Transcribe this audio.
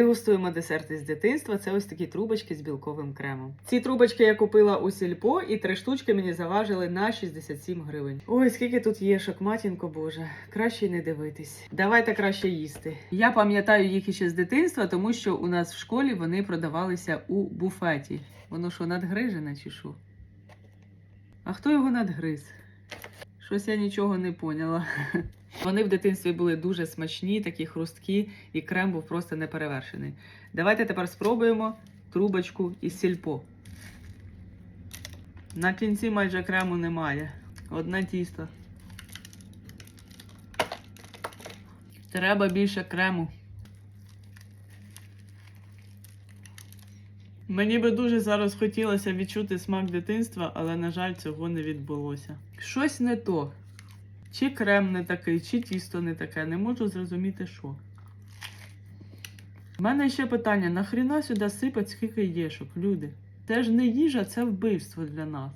Дегустуємо десерти з дитинства. Це ось такі трубочки з білковим кремом. Ці трубочки я купила у сільпо, і три штучки мені заважили на 67 гривень. Ой, скільки тут єшок, матінко Боже, краще не дивитись. Давайте краще їсти. Я пам'ятаю їх іще з дитинства, тому що у нас в школі вони продавалися у буфеті. Воно що, надгрижене чи що? А хто його надгриз? Щось я нічого не поняла. Вони в дитинстві були дуже смачні, такі хрусткі, і крем був просто неперевершений. Давайте тепер спробуємо трубочку із сільпо. На кінці майже крему немає. Одне тісто. Треба більше крему. Мені би дуже зараз хотілося відчути смак дитинства, але, на жаль, цього не відбулося. Щось не то. Чи крем не такий, чи тісто не таке, не можу зрозуміти, що. У мене ще питання: нахріна сюди сипать скільки єшок, люди? Це ж не їжа, це вбивство для нас.